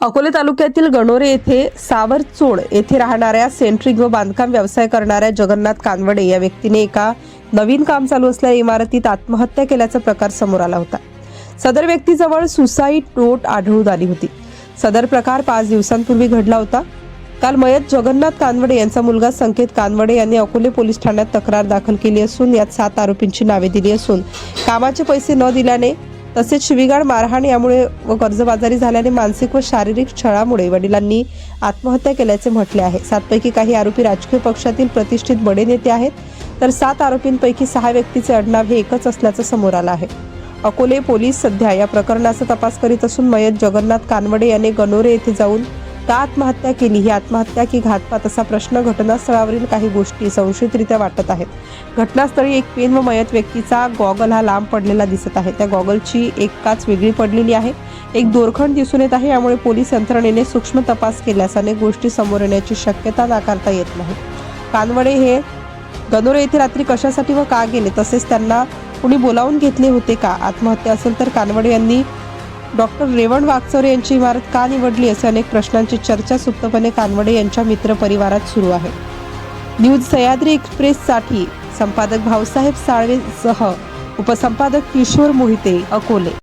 अकोले तालुक्यातील गणोरे येथे सावरचोड येथे राहणाऱ्या सेंट्रिंग व बांधकाम व्यवसाय करणाऱ्या जगन्नाथ कानवडे या व्यक्तीने एका नवीन काम चालू असलेल्या इमारतीत आत्महत्या केल्याचा प्रकार समोर आला होता. सदर व्यक्तीजवळ सुसाईड नोट आढळून आली होती. सदर प्रकार पाच दिवसांपूर्वी घडला होता. काल मयत जगन्नाथ कानवडे यांचा मुलगा संकेत कानवडे यांनी अकोले पोलीस ठाण्यात तक्रार दाखल केली असून यात सात आरोपींची नावे दिली असून कामाचे पैसे न दिल्याने तसेच शिवीगाळ मारहाण यामुळे व कर्जबाजारी झाल्याने मानसिक व शारीरिक छळामुळे वडिलांनी आत्महत्या केल्याचे म्हटले आहे. सातपैकी काही आरोपी राजकीय पक्षातील प्रतिष्ठित बडे नेते आहेत तर सात आरोपींपैकी सहा व्यक्तीचे आडनाव हे एकच असल्याचं समोर आलं आहे. अकोले पोलीस सध्या या प्रकरणाचा तपास करीत असून मयत जगन्नाथ कानवडे याने गणोरे येथे जाऊन का आत्महत्या केली. ही आत्महत्या की घातपात असा प्रश्न घटनास्थळावरील काही गोष्टी संशयितरित्या वाटत आहेत. घटनास्थळी एक पेन व मयत व्यक्तीचा गॉगल हा लांब पडलेला दिसत आहे. त्या गॉगलची एक काच वेगळी पडलेली आहे. एक दोरखंड दिसून येत आहे. यामुळे पोलीस यंत्रणेने सूक्ष्म तपास केल्यास अनेक गोष्टी समोर येण्याची शक्यता नाकारता येत नाही. कानवडे हे गनोरे येथे रात्री कशासाठी व का गेले? तसेच त्यांना कुणी बोलावून घेतले होते का? आत्महत्या असेल तर कानवडे यांनी डॉक्टर रेवण वागचोर यांची इमारत का निवडली असे अनेक प्रश्नांची चर्चा सुप्तपणे कानवडे यांच्या मित्रपरिवारात सुरू आहे. न्यूज सह्याद्री एक्सप्रेससाठी संपादक भाऊसाहेब साळवेसह उपसंपादक किशोर मोहिते अकोले.